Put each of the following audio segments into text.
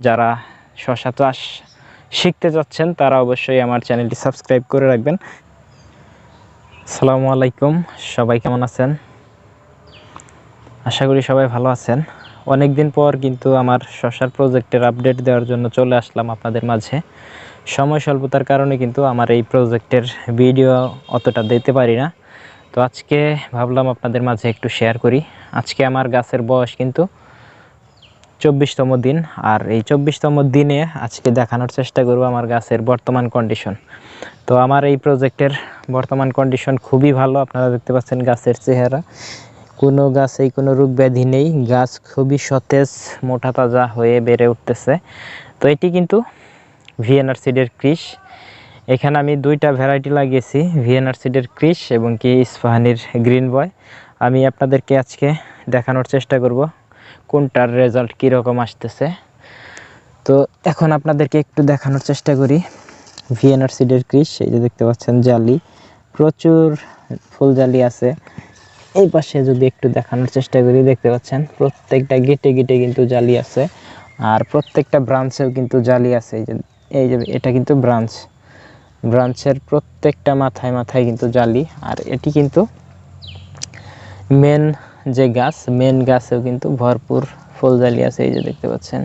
যারা শশা চাষ শিখতে যাচ্ছেন তারা অবশ্যই আমার চ্যানেলটি সাবস্ক্রাইব করে রাখবেন। আসসালামু আলাইকুম, সবাই কেমন আছেন? আশা করি সবাই ভালো আছেন। অনেক দিন পর কিন্তু আমার শশার প্রজেক্টের আপডেট দেওয়ার জন্য চলে আসলাম আপনাদের মাঝে। সময় স্বল্পতার কারণে কিন্তু আমার এই প্রজেক্টের ভিডিও অতটা দিতে পারি না। তো আজকে ভাবলাম আপনাদের মাঝে একটু শেয়ার করি। আজকে আমার গাছের বয়স কিন্তু চব্বিশতম দিন। আর এই চব্বিশতম দিনে আজকে দেখানোর চেষ্টা করব আমার গাছের বর্তমান কন্ডিশন তো আমার এই প্রজেক্টের বর্তমান কন্ডিশন খুবই ভালো, আপনারা দেখতে পাচ্ছেন গাছের চেহারা। কোনো গাছেই কোনো রোগ ব্যাধি নেই, গাছ খুবই সতেজ, মোটা তাজা হয়ে বেড়ে উঠতেছে। তো এটি কিন্তু ভিএনআর সিডের ক্রিস এখানে আমি দুইটা ভ্যারাইটি লাগিয়েছি, ভিএনআর সিডের ক্রিস এবং কি ইস্পাহানির গ্রিন বয় আমি আপনাদেরকে আজকে দেখানোর চেষ্টা করব। কোনটার রেজাল্ট কীরকম আসতেছে? তো এখন আপনাদেরকে একটু দেখানোর চেষ্টা করি। ভিএনআর সিডের ক্রিস এই যে দেখতে পাচ্ছেন জালি। প্রচুর ফুল জালি আছে। এই পাশে যদি একটু দেখানোর চেষ্টা করি, দেখতে পাচ্ছেন প্রত্যেকটা গেটে গেটে কিন্তু জালি আছে। আর প্রত্যেকটা ব্রাঞ্চেও কিন্তু জালি আছে। এই যে এই যে এটা কিন্তু ব্রাঞ্চ ব্রাঞ্চের প্রত্যেকটা মাথায় মাথায় কিন্তু জালি। আর এটি কিন্তু মেন যে গাছ মেন গাছেও কিন্তু ভরপুর ফুল জালি আছে, এই যে দেখতে পাচ্ছেন।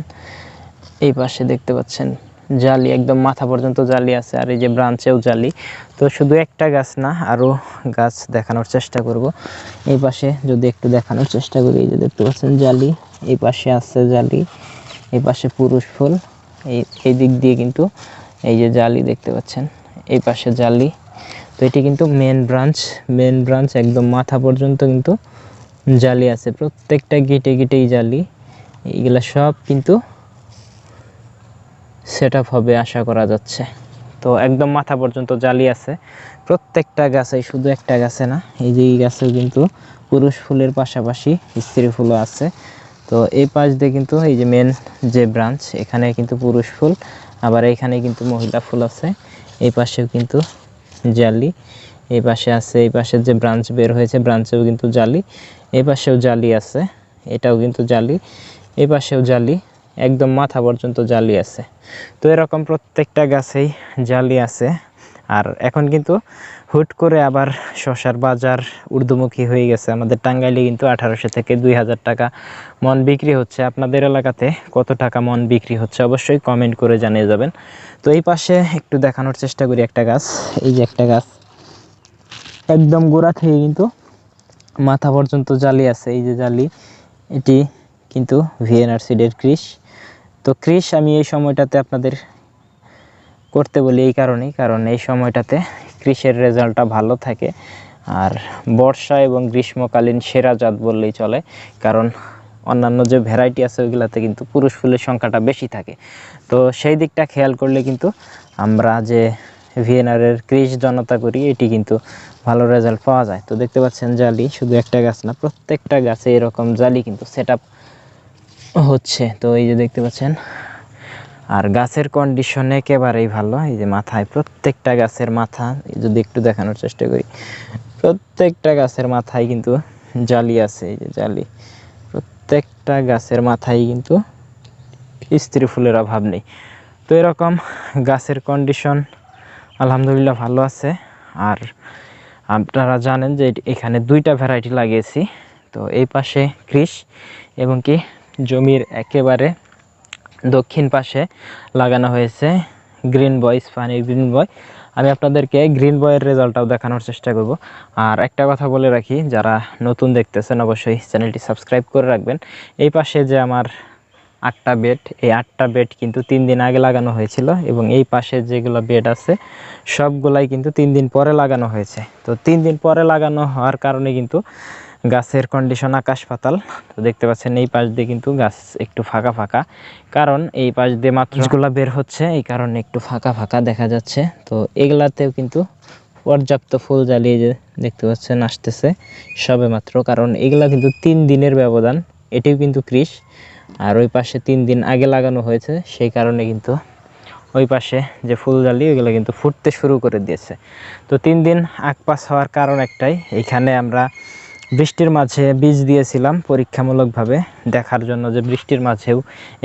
এই পাশে দেখতে পাচ্ছেন জালি, একদম মাথা পর্যন্ত জালি আছে, আর এই যে ব্রাঞ্চেও জালি। তো শুধু একটা গাছ না, আরও গাছ দেখানোর চেষ্টা করব। এই পাশে যদি একটু দেখানোর চেষ্টা করি, এই যে দেখতে পাচ্ছেন জালি, এই পাশে আছে জালি, এই পাশে পুরুষ ফুল, এই এই দিক দিয়ে কিন্তু এই যে জালি দেখতে পাচ্ছেন, এই পাশে জালি। তো এটি কিন্তু মেন ব্রাঞ্চ মেন ব্রাঞ্চ একদম মাথা পর্যন্ত কিন্তু জালি আছে, প্রত্যেকটা গেটে গেটেই জালি। এইগুলা সব কিন্তু সেট হবে আশা করা যাচ্ছে। তো একদম মাথা পর্যন্ত জালি আছে। প্রত্যেকটা গাছে শুধু একটা গাছে না, এই যে এই গাছেও কিন্তু পুরুষ ফুলের পাশাপাশি স্ত্রী ফুলও আছে। তো এই পাশ দিয়ে কিন্তু এই যে মেন যে ব্রাঞ্চ এখানে কিন্তু পুরুষ ফুল, আবার এখানে কিন্তু মহিলা ফুল আছে। এই পাশেও কিন্তু জালি। এই পাশে আছে, এই পাশের যে ব্রাঞ্চ বের হয়েছে ব্রাঞ্চেও কিন্তু জালি। এই পাশেও জালি আছে, এটাও কিন্তু জালি। এই পাশেও জালি, একদম মাথা পর্যন্ত জালি আছে। তো এরকম প্রত্যেকটা গাছেই জালি আছে। আর এখন কিন্তু হুট করে আবার শশার বাজার ঊর্ধ্বমুখী হয়ে গেছে। আমাদের টাঙ্গাইলে কিন্তু আঠারোশো থেকে দুই হাজার টাকা মন বিক্রি হচ্ছে। আপনাদের এলাকাতে কত টাকা মন বিক্রি হচ্ছে অবশ্যই কমেন্ট করে জানিয়ে যাবেন। তো এই পাশে একটু দেখানোর চেষ্টা করি একটা গাছ। এই যে একটা গাছ। একদম গোড়া থেকে কিন্তু মাথা পর্যন্ত জালি আছে, এই যে জালি, এটি কিন্তু ভিএনআর সিডের ক্রিস। তো ক্রিস আমি এই সময়টাতে আপনাদের করতে বলি এই কারণেই, কারণ এই সময়টাতে কৃষের রেজাল্টটা ভালো থাকে। আর বর্ষা এবং গ্রীষ্মকালীন সেরা জাত বললেই চলে, কারণ অন্যান্য যে ভ্যারাইটি আছে ওইগুলাতে কিন্তু পুরুষ ফুলের সংখ্যাটা বেশি থাকে। তো সেই দিকটা খেয়াল করলে কিন্তু আমরা যে ভিএনআরের ক্রিস জনতা করি, এটি কিন্তু ভালো রেজাল্ট পাওয়া যায়। তো দেখতে পাচ্ছেন জালি, শুধু একটা গাছ না, প্রত্যেকটা গাছে এরকম জালি কিন্তু সেট হচ্ছে। তো এই যে দেখতে পাচ্ছেন, আর গাছের কন্ডিশন একেবারেই ভালো, এই যে মাথায় প্রত্যেকটা গাছের মাথা যদি একটু দেখানোর চেষ্টা করি, প্রত্যেকটা গাছের মাথায় কিন্তু জালি আছে, এই যে জালি। প্রত্যেকটা গাছের মাথায় কিন্তু স্ত্রী ফুলের অভাব নেই। তো এরকম গাছের কন্ডিশন আলহামদুলিল্লাহ ভালো আছে। আর আপনারা জানেন যে এখানে দুইটা ভ্যারাইটি লাগিয়েছি। তো এই পাশে কৃষ এবং কি জমির একেবারে দক্ষিণ পাশে লাগানো হয়েছে গ্রিন বয় স্পানির গ্রিন বয়। আমি আপনাদেরকে গ্রিন বয়ের রেজাল্টটাও দেখানোর চেষ্টা করব। আর একটা কথা বলে রাখি, যারা নতুন দেখতেছেন অবশ্যই চ্যানেলটি সাবস্ক্রাইব করে রাখবেন। এই পাশে যে আমার আটটা বেড। এই আটটা বেড কিন্তু তিন দিন আগে লাগানো হয়েছিল এবং এই পাশে যেগুলো বেড আছে, সবগুলাই কিন্তু তিন দিন পরে লাগানো হয়েছে। তো তিন দিন পরে লাগানো হওয়ার কারণে কিন্তু গাছের কন্ডিশন আকাশ পাতাল তো দেখতে পাচ্ছেন এই পাশ দিয়ে কিন্তু গাছ একটু ফাঁকা ফাঁকা। কারণ এই পাশ দিয়ে মাত্রগুলা বের হচ্ছে, এই কারণে একটু ফাঁকা ফাঁকা দেখা যাচ্ছে। তো এগুলাতেও কিন্তু পর্যাপ্ত ফুল জ্বালিয়ে যে দেখতে পাচ্ছেন আসতেছে সবে মাত্র কারণ এগুলা কিন্তু তিন দিনের ব্যবধান, এটিও কিন্তু কৃষ। আর ওই পাশে তিন দিন আগে লাগানো হয়েছে, সেই কারণে কিন্তু ওই পাশে যে ফুল জালি, ওইগুলো কিন্তু ফুটতে শুরু করে দিয়েছে। তো তিন দিন আগ পাস হওয়ার কারণ একটাই, এখানে আমরা বৃষ্টির মাঝে বীজ দিয়েছিলাম পরীক্ষামূলকভাবে, দেখার জন্য যে বৃষ্টির মাঝেও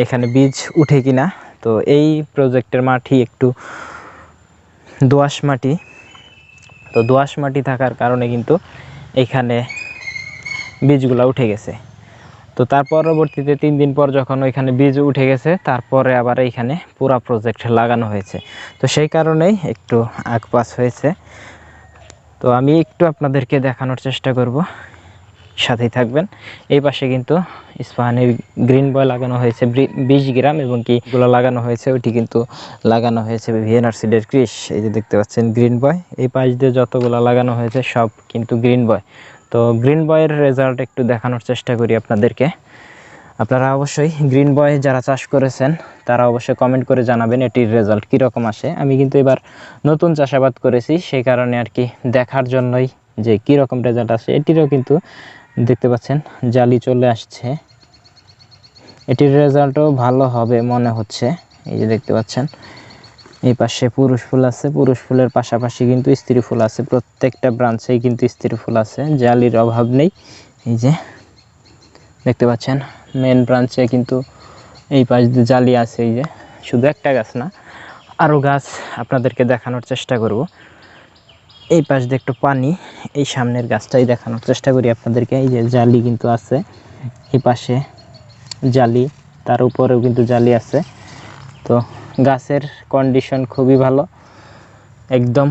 এখানে বীজ উঠে কিনা। তো এই প্রজেক্টের মাটি একটু দোআঁশ মাটি। তো দোআঁশ মাটি থাকার কারণে কিন্তু এখানে বীজগুলো উঠে গেছে। তো তার পরবর্তীতে তিন দিন পর যখন ওইখানে বীজ উঠে গেছে, তারপরে আবার এইখানে পুরা প্রজেক্ট লাগানো হয়েছে। তো সেই কারণেই একটু আগপাস হয়েছে। তো আমি একটু আপনাদেরকে দেখানোর চেষ্টা করব। সাথেই থাকবেন। এই পাশে কিন্তু ইস্পাহানির গ্রিন বয় লাগানো হয়েছে বিশ গ্রাম এবং কি গুলো লাগানো হয়েছে, ওইটি কিন্তু লাগানো হয়েছে ভিএনআর সিডের ক্রিস এই যে দেখতে পাচ্ছেন গ্রিন বয় এই পাশ দিয়ে যতগুলো লাগানো হয়েছে, সব কিন্তু গ্রিন বয় তো গ্রিন বয়ের রেজাল্ট একটু দেখানোর চেষ্টা করি আপনাদেরকে। আপনারা অবশ্যই গ্রিন বয় যারা চাষ করেছেন, তারা অবশ্যই কমেন্ট করে জানাবেন এটির রেজাল্ট কীরকম আসে। আমি কিন্তু এবার নতুন চাষাবাদ করেছি, সেই কারণে আর কি দেখার জন্যই যে কীরকম রেজাল্ট আসে, এটিরও কিন্তু দেখতে পাচ্ছেন জালি চলে আসছে। এটির রেজাল্টও ভালো হবে মনে হচ্ছে, এই যে দেখতে পাচ্ছেন। এই পাশে পুরুষ ফুল আছে। পুরুষ ফুলের পাশাপাশি কিন্তু স্ত্রী ফুল আছে। প্রত্যেকটা ব্রাঞ্চেই কিন্তু স্ত্রী ফুল আছে, জালির অভাব নেই। এই যে, দেখতে পাচ্ছেন মেন ব্রাঞ্চে কিন্তু এই পাশ জালি আছে, এই যে। শুধু একটা গাছ না আরও গাছ আপনাদেরকে দেখানোর চেষ্টা করব। এই পাশ দিয়ে একটু পানি, এই সামনের গাছটাই দেখানোর চেষ্টা করি আপনাদেরকে। এই যে জালি কিন্তু আছে, এই পাশে জালি, তার উপরেও কিন্তু জালি আছে। তো গাছের কন্ডিশন খুবই ভালো। একদম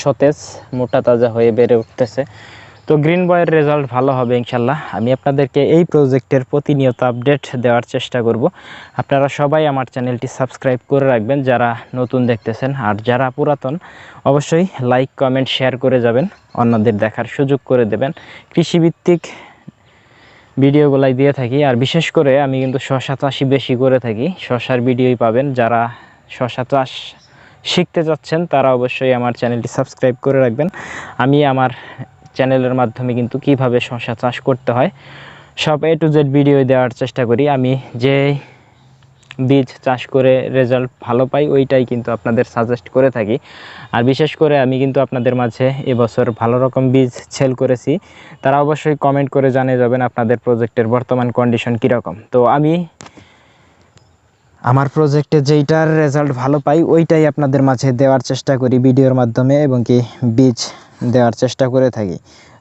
সতেজ, মোটা তাজা হয়ে বেড়ে উঠতেছে। তো গ্রিন বয়ের রেজাল্ট ভালো হবে ইনশাল্লাহ। আমি আপনাদেরকে এই প্রজেক্টের প্রতিনিয়ত আপডেট দেওয়ার চেষ্টা করব। আপনারা সবাই আমার চ্যানেলটি সাবস্ক্রাইব করে রাখবেন, যারা নতুন দেখতেছেন। আর যারা পুরাতন, অবশ্যই লাইক কমেন্ট শেয়ার করে যাবেন। অন্যদের দেখার সুযোগ করে দেবেন। কৃষিভিত্তিক ভিডিওগুলাই দিয়ে থাকি, আর বিশেষ করে আমি কিন্তু শশা চাষই বেশি করে থাকি। শশার ভিডিওই পাবেন। যারা শশা চাষ শিখতে যাচ্ছেন তারা অবশ্যই আমার চ্যানেলটি সাবস্ক্রাইব করে রাখবেন। আমি আমার চ্যানেলের মাধ্যমে কিন্তু কীভাবে শশা চাষ করতে হয়, সব এ টু জেড ভিডিও দেওয়ার চেষ্টা করি। আমি যে বীজ চাষ করে রেজাল্ট ভালো পাই, ওইটাই কিন্তু আপনাদের সাজেস্ট করে থাকি। আর বিশেষ করে আমি কিন্তু আপনাদের মাঝে এবছর ভালো রকম বীজ সেল করেছি। তারা অবশ্যই কমেন্ট করে জানিয়ে যাবেন আপনাদের প্রজেক্টের বর্তমান কন্ডিশন কীরকম। তো আমি আমার প্রজেক্টে যেইটার রেজাল্ট ভালো পাই, ওইটাই আপনাদের মাঝে দেওয়ার চেষ্টা করি ভিডিওর মাধ্যমে এবং কি বীজ দেওয়ার চেষ্টা করে থাকি।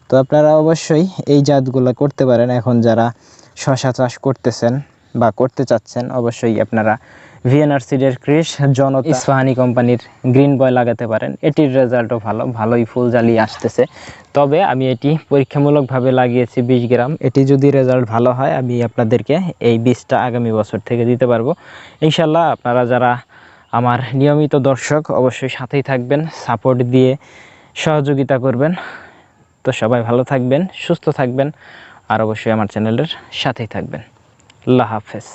তো আপনারা অবশ্যই এই জাতগুলো করতে পারেন। এখন যারা শশা চাষ করতেছেন বা করতে চাচ্ছেন, অবশ্যই আপনারা ভিএনআর সিডের ক্রিস জনতা ইস্পাহানি কোম্পানির গ্রিন বয় লাগাতে পারেন। এটির রেজাল্টও ভালো, ভালোই ফুল জ্বালিয়ে আসতেছে। তবে আমি এটি পরীক্ষামূলকভাবে লাগিয়েছি বিশ গ্রাম। এটি যদি রেজাল্ট ভালো হয়, আমি আপনাদেরকে এই বীজটা আগামী বছর থেকে দিতে পারব। ইনশাল্লাহ আপনারা যারা আমার নিয়মিত দর্শক, অবশ্যই সাথেই থাকবেন, সাপোর্ট দিয়ে সহযোগিতা করবেন। তো সবাই ভালো থাকবেন, সুস্থ থাকবেন, আর অবশ্যই আমার চ্যানেলের সাথেই থাকবেন। আল্লাহ হাফেজ